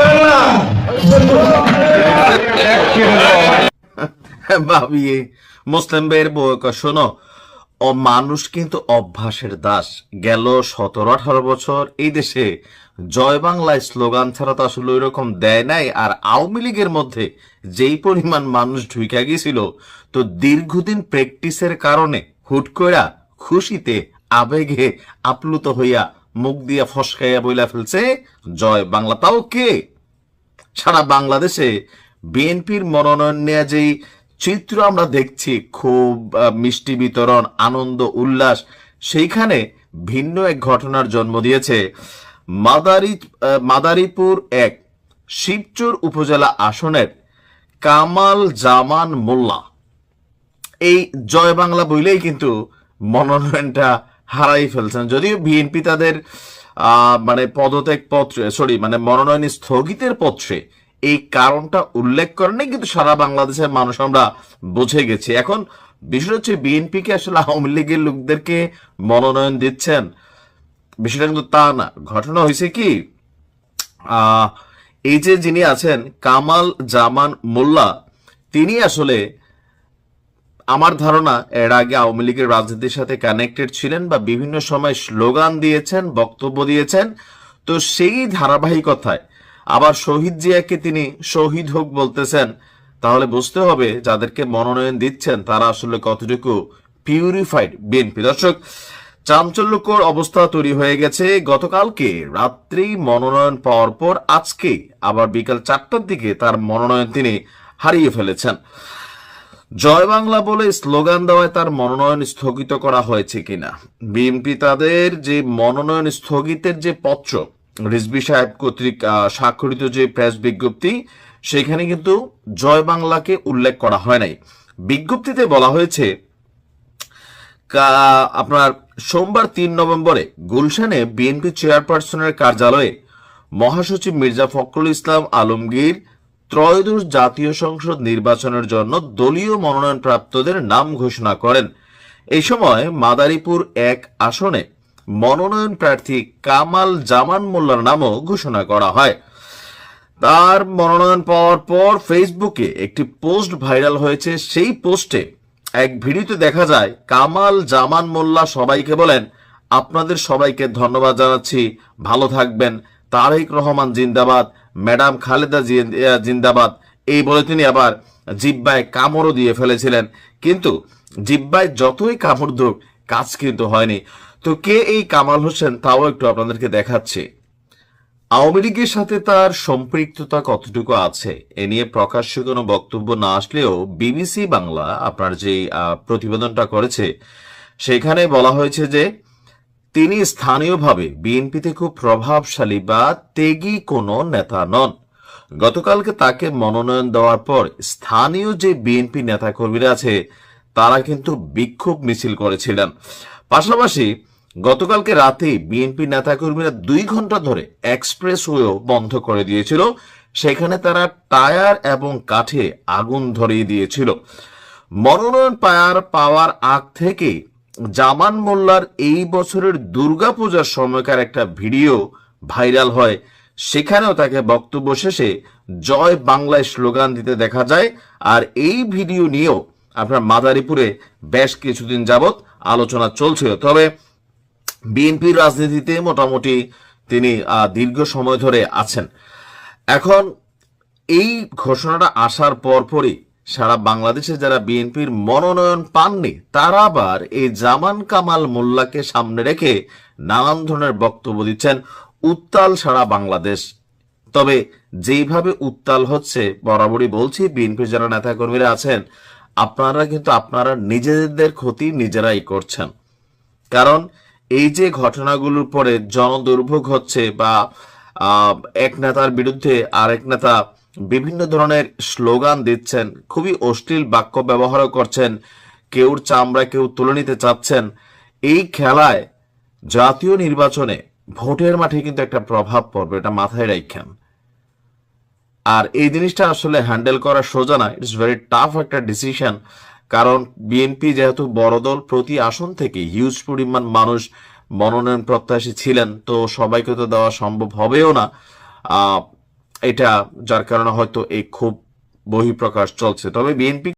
বাংলা। ভাবিয়ে মুসলিম বউ শোনো, ও মানুষ কিন্তু অভ্যাসের দাস। গেল সতেরো, আঠারো বছর এই দেশে জয় বাংলায় স্লোগান ছাড়া তো আসলে ওই রকম দেয় নাই। আর আওয়ামী লীগের মধ্যে যেই পরিমাণ মানুষ ঢুইকা গেছিল তো দীর্ঘদিন প্র্যাকটিসের কারণে হুট কইরা খুশিতে, আবেগে আপ্লুত হইয়া মুখ দিয়া ফসকাইয়া বইলা ফেলছে, জয় বাংলা, তাও কে? সারা বাংলাদেশে বিএনপির মনোনয়ন নেওয়া যেই চিত্র আমরা দেখছি, খুব মিষ্টি বিতরণ, আনন্দ, উল্লাস, সেইখানে ভিন্ন এক ঘটনার জন্ম দিয়েছে। মাদারি মাদারীপুর এক শিবচর উপজেলা আসনের কামাল জামান মোল্লা। এই জয় বাংলা বইলেই কিন্তু মনোনয়নটা হারাই ফেলছেন। যদিও বিএনপি তাদের মানে পদত্যাগ পত্রে সরি মানে মনোনয়ন স্থগিতের পত্রে এই কারণটা উল্লেখ করেনি কিন্তু সারা বাংলাদেশের মানুষ আমরা বুঝে গেছি। এখন বিষয় হচ্ছে বিএনপিকে আসলে আওয়ামী লীগের লোকদেরকে মনোনয়ন দিচ্ছেন? বিষয়টা কিন্তু তা না। ঘটনা হয়েছে কি এই যে যিনি আছেন কামাল জামান মোল্লা, তিনি আসলে আমার ধারণা, এর আগে আওয়ামী লীগের রাজনীতির সাথে কানেক্টেড ছিলেন বা বিভিন্ন সময় স্লোগান দিয়েছেন, বক্তব্য দিয়েছেন। তো সেই ধারাবাহিকতায় আবার শহীদ জিয়াকে তিনি শহীদ হোক বলতেছেন, তাহলে বুঝতে হবে যাদেরকে মনোনয়ন দিচ্ছেন, তারা আসলে কতটুকু পিউরিফাইড বিএনপি দর্শক, চাঞ্চল্যকর অবস্থা তৈরি হয়ে গেছে। গতকালকে রাত্রি মনোনয়ন পাওয়ার পর আজকে আবার বিকাল চারটার দিকে তার মনোনয়ন তিনি হারিয়ে ফেলেছেন। জয় বাংলা বলে স্লোগান দেওয়ায় তার মনোনয়ন স্থগিত করা হয়েছে কিনা? বিএনপি তাদের যে মনোনয়ন স্থগিতের যে পত্র রিজবি সাহেব কর্তৃক স্বাক্ষরিত যে প্রেস বিজ্ঞপ্তি, সেখানে কিন্তু জয় বাংলাকে উল্লেখ করা হয় নাই। বিজ্ঞপ্তিতে বলা হয়েছে আপনার সোমবার তিন নভেম্বরে গুলশানে বিএনপি চেয়ারপারসনের কার্যালয়ে মহাসচিব মির্জা ফখরুল ইসলাম আলমগীর ত্রয়োদশ জাতীয় সংসদ নির্বাচনের জন্য দলীয় মনোনয়ন প্রাপ্তদের নাম ঘোষণা করেন। এই সময় মাদারীপুর এক আসনে মনোনয়ন প্রার্থী কামাল জামান মোল্লার নামও ঘোষণা করা হয়। তার মনোনয়ন পাওয়ার পর ফেসবুকে একটি পোস্ট ভাইরাল হয়েছে। সেই পোস্টে এক ভিডিওতে দেখা যায়, কামাল জামান মোল্লা সবাইকে বলেন, আপনাদের সবাইকে ধন্যবাদ জানাচ্ছি। ভালো থাকবেন। তারেক রহমান জিন্দাবাদ। ম্যাডাম খালেদা জিন্দাবাদ। এই বলে তিনি আবার জিব্বায় কামড়ও দিয়ে ফেলেছিলেন। কিন্তু জিব্বায় যতই কামড় দুক কাজ কিন্তু হয়নি। তো কে এই কামাল হোসেন, তাও একটু আপনাদেরকে দেখাচ্ছি। আওয়ামী লীগের সাথে তার সম্পৃক্ততা কতটুকু আছে, এ নিয়ে প্রকাশ্য কোনো বক্তব্য না আসলেও বিবিসি বাংলা আপনার যে প্রতিবেদনটা করেছে, সেখানে বলা হয়েছে যে তিনি স্থানীয়ভাবে বিএনপিতে খুব প্রভাবশালী বা তেগী কোনো নেতা নন। গতকালকে তাকে মনোনয়ন দেওয়ার পর স্থানীয় যে বিএনপি নেতাকর্মীরা আছে, তারা কিন্তু বিক্ষোভ মিছিল করেছিলেন। পাশাপাশি গতকালকে রাতে বিএনপি নেতাকর্মীরা দুই ঘণ্টা ধরে এক্সপ্রেস ওয়েও বন্ধ করে দিয়েছিল। সেখানে তারা টায়ার এবং কাঠে আগুন ধরিয়ে দিয়েছিল। মনোনয়ন পায়ার পাওয়ার আগ থেকে জামান মোল্লার এই বছরের দুর্গাপূজার সময়কার একটা ভিডিও ভাইরাল হয়। সেখানেও তাকে বক্তব্য শেষে জয় বাংলায় স্লোগান দিতে দেখা যায়। আর এই ভিডিও নিয়েও আপনার মাদারীপুরে বেশ কিছুদিন যাবৎ আলোচনা চলছিল তবে বিএনপির রাজনীতিতে মোটামুটি তিনি দীর্ঘ সময় ধরে আছেন। এখন এই ঘোষণাটা আসার পরপরই সারা বাংলাদেশে যারা বিএনপির মনোনয়ন পাননি, তারা আবার এই জামান কামাল মোল্লাকে সামনে রেখে নানান ধরনের বক্তব্য দিচ্ছেন, উত্তাল সারা বাংলাদেশ। তবে যেইভাবে উত্তাল হচ্ছে, বরাবরই বলছি বিএনপির যারা নেতাকর্মীরা আছেন, আপনারা কিন্তু আপনারা নিজেদের ক্ষতি নিজেরাই করছেন। কারণ এই যে ঘটনাগুলোর পরে জনদুর্ভোগ হচ্ছে বা এক নেতার বিরুদ্ধে আরেক নেতা বিভিন্ন ধরনের স্লোগান দিচ্ছেন, খুবই অশ্লীল বাক্য ব্যবহার করছেন কেউর চামড়া কেউ তুলে নিতে চাচ্ছেন। এই খেলায় জাতীয় নির্বাচনে ভোটের মাঠে কিন্তু একটা প্রভাব পড়বে, এটা মাথায় রাখেন। আর এই জিনিসটা আসলে হ্যান্ডেল করা সোজা না, ইটস ভেরি টাফ একটা ডিসিশন। কারণ বিএনপি যেহেতু বড় দল, প্রতি আসন থেকে হিউজ পরিমাণ মানুষ মনোনয়ন প্রত্যাশী ছিলেন, তো সবাইকে তো দেওয়া সম্ভব হবেও না। এটা যার কারণে হয়তো এই ক্ষোভ বহিঃপ্রকাশ চলছে। তবে বিএনপি